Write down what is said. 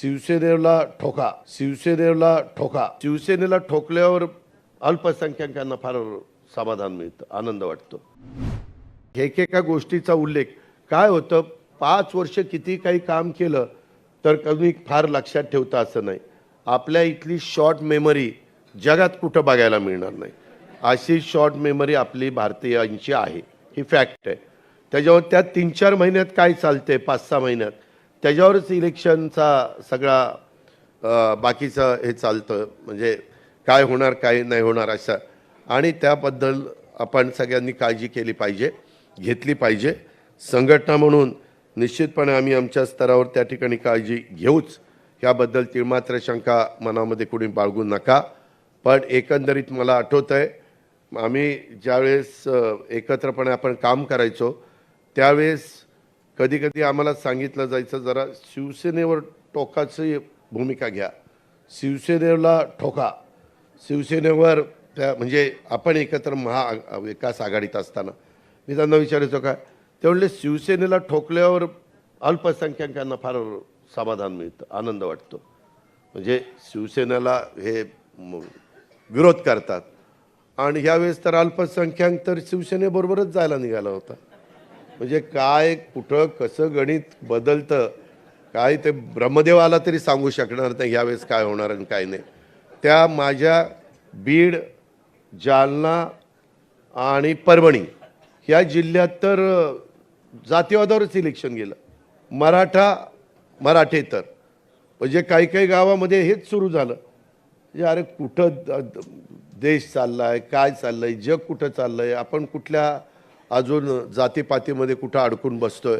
शिवसेनेला ठोका शिवसेनेला ठोका. शिवसेनेला ठोकल्यावर अल्पसंख्याकांना फार समाधान मिळतं आनंद वाटतो. एकेका गोष्टीचा उल्लेख काय होतं पाच वर्ष किती काही काम केलं तर कमी फार लक्षात ठेवता असं नाही. आपल्या इथली शॉर्ट मेमरी जगात कुठं बघायला मिळणार नाही. अशी शॉर्ट मेमरी आपली भारतीयांची आहे. ही फॅक्ट आहे. त्याच्यावर त्या तीन चार महिन्यात काय चालते पाच सहा महिन्यात? त्याच्यावरच इलेक्शनचा सगळा बाकीचं हे चालतं. म्हणजे काय होणार काय नाही होणार असं. आणि त्याबद्दल आपण सगळ्यांनी काळजी केली पाहिजे घेतली पाहिजे. संघटना म्हणून निश्चितपणे आम्ही आमच्या स्तरावर त्या ठिकाणी काळजी घेऊच. याबद्दल तिळमात्र शंका मनामध्ये कुणी बाळगू नका. पण एकंदरीत मला आठवत आहे आम्ही ज्यावेळेस एकत्रपणे आपण काम करायचो त्यावेळेस कधी कधी आम्हाला सांगितलं जायचं जरा शिवसेनेवर टोकाची भूमिका घ्या. शिवसेनेला ठोका. शिवसेनेवर त्या म्हणजे आपण एकत्र महा विकास आघाडीत असताना. मी त्यांना विचारायचो काय ते शिवसेनेला ठोकल्यावर अल्पसंख्याकांना फार समाधान मिळतं आनंद वाटतो. म्हणजे शिवसेनेला हे विरोध करतात. आणि ह्यावेळेस तर अल्पसंख्याक तर शिवसेनेबरोबरच जायला निघाला होता. म्हणजे काय कुठं कसं गणित बदलतं काय ते ब्रह्मदेवाला तरी सांगू शकणार नाही यावेळेस काय होणार आणि काय नाही. त्या माझ्या बीड जालना आणि परभणी ह्या जिल्ह्यात तर जातीवादावरच इलेक्शन गेलं. मराठा मराठे तर. म्हणजे काही काही गावामध्ये हेच सुरू झालं. म्हणजे अरे कुठं द- द- देश चाललाय काय चाललंय जग कुठं चाललंय आपण कुठल्या अजून जातीपातीमध्ये कुठं अडकून बसतोय.